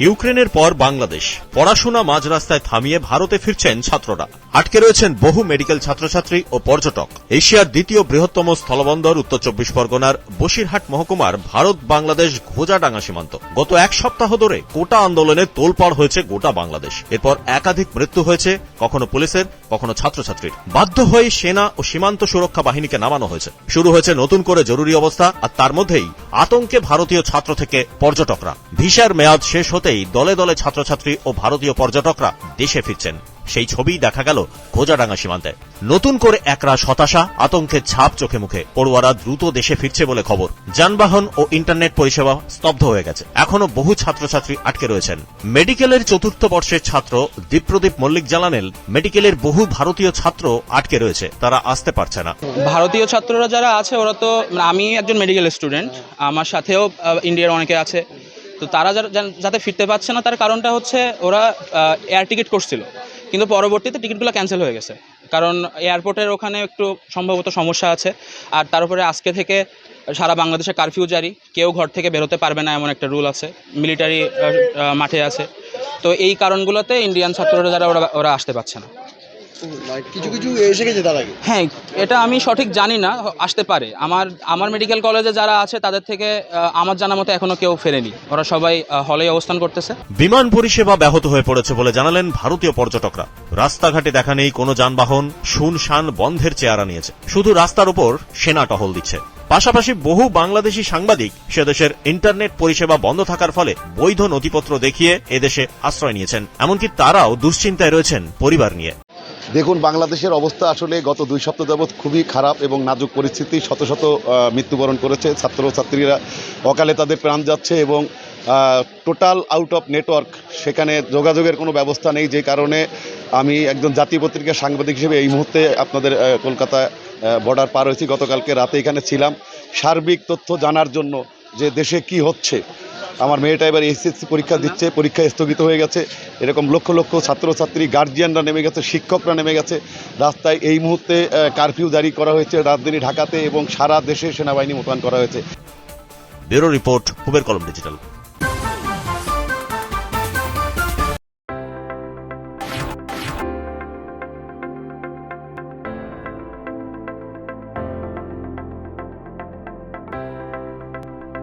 ইউক্রেনের পর বাংলাদেশ। পড়াশোনা মাঝ রাস্তায় থামিয়ে ভারতে ফিরছেন ছাত্ররা। আটকে রয়েছেন বহু মেডিকেল ছাত্রছাত্রী ও পর্যটক। এশিয়ার দ্বিতীয় বৃহত্তম স্থলবন্দর উত্তর চব্বিশ পরগনার বসিরহাট মহকুমার ভারত বাংলাদেশ ঘোজাডাঙ্গা সীমান্ত। গত এক সপ্তাহ ধরে কোটা আন্দোলনে তোলপাড় হয়েছে গোটা বাংলাদেশ। এরপর একাধিক মৃত্যু হয়েছে, কখনো পুলিশের, কখনো ছাত্রছাত্রীর। বাধ্য হয়ে সেনা ও সীমান্ত সুরক্ষা বাহিনীকে নামানো হয়েছে। শুরু হয়েছে নতুন করে জরুরি অবস্থা, আর তার মধ্যেই আতঙ্কে ভারতীয় ছাত্র থেকে পর্যটকরা। ভিসার মেয়াদ শেষ হতেই দলে দলে ছাত্রছাত্রী ও ভারতীয় পর্যটকরা দেশে ফিরছেন। সেই ছবি দেখা গেল খোজাডাঙ্গা সীমান্তে। নতুন করে একরাশ হতাশা, আতঙ্কের ছাপ চোখে মুখে। পড়ুয়ারা দ্রুত দেশে ফিরছে বলে খবর। যানবাহন ও ইন্টারনেট পরিষেবা স্তব্ধ হয়ে গেছে। এখনও বহু ছাত্রছাত্রী আটকে রয়েছেন। মেডিকেলের চতুর্থ বর্ষের ছাত্র দীপ্রদীপ মল্লিক জানালেন, মেডিকেলের বহু ভারতীয় ছাত্র আটকে রয়েছে। তারা আসতে পারছে না। ভারতীয় ছাত্ররা যারা আছে, ওরা তো মানে আমি একজন মেডিকেল স্টুডেন্ট আমার সাথেও ইন্ডিয়ার অনেকে আছে। তো তারা যাতে ফিরতে পারছে না, তার কারণটা হচ্ছে ওরা এয়ার টিকিট করছিল। কিন্তু পরবর্তীতে টিকিটগুলো ক্যান্সেল হয়ে গেছে। কারণ এয়ারপোর্টের ওখানে একটু সম্ভবত সমস্যা আছে। আর তার উপরে আজকে থেকে সারা বাংলাদেশে কারফিউ জারি। কেউ ঘর থেকে বেরোতে পারবে না এমন একটা রুল আছে। মিলিটারি মাঠে আছে। তো এই কারণগুলোতে ইন্ডিয়ান ছাত্ররা যারা, ওরা ওরা আসতে পারছে না। কিছু কিছু এসে গেছে তার আগে? হ্যাঁ এটা আমি সঠিক জানি না আসতে পারে। আমার আমার মেডিকেল কলেজে যারা আছে তাদের থেকে আহ, আমার জানা মতো এখনও কেউ ফেরেনি। ওরা সবাই হলে অবস্থান করতেছে। বিমান পরিষেবা ব্যাহত হয়ে পড়েছে বলে জানালেন ভারতীয় পর্যটকরা। রাস্তাঘাটে দেখা নেই কোনো যানবাহন শুনশান বন্ধের চেহারা নিয়েছে। শুধু রাস্তার উপর সেনা টহল দিচ্ছে। পাশাপাশি বহু বাংলাদেশি সাংবাদিক সে দেশের ইন্টারনেট পরিষেবা বন্ধ থাকার ফলে বৈধ নথিপত্র দেখিয়ে এদেশে আশ্রয় নিয়েছেন। এমনকি তারাও দুশ্চিন্তায় রয়েছেন পরিবার নিয়ে। দেখুন, বাংলাদেশের অবস্থা আসলে গত দুই সপ্তাহ যাবৎ খুবই খারাপ এবং নাজুক পরিস্থিতি। শত শত মৃত্যুবরণ করেছে। ছাত্রছাত্রীরা অকালে তাদের প্রাণ যাচ্ছে এবং টোটাল আউট অফ নেটওয়ার্ক সেখানে যোগাযোগের কোনো ব্যবস্থা নেই যে কারণে আমি একজন জাতীয় পত্রিকার সাংবাদিক হিসেবে এই মুহূর্তে আপনাদের কলকাতা বর্ডার পার হয়েছি। গতকালকে রাতে এখানে ছিলাম। সার্বিক তথ্য জানার জন্য যে দেশে কি হচ্ছে আমার মেয়েটা এবার এসএসসি পরীক্ষা দিচ্ছে, পরীক্ষা স্থগিত হয়ে গেছে। এরকম লক্ষ লক্ষ ছাত্রছাত্রী গার্জিয়ানরা নেমে গেছে, শিক্ষকরা নেমে গেছে। রাস্তায় এই মুহূর্তে কারফিউ জারি করা হয়েছে রাজধানী ঢাকাতে এবং সারা দেশে সেনাবাহিনী মোতায়েন করা হয়েছে। ব্যুরো রিপোর্ট, হুবের কলম ডিজিটাল।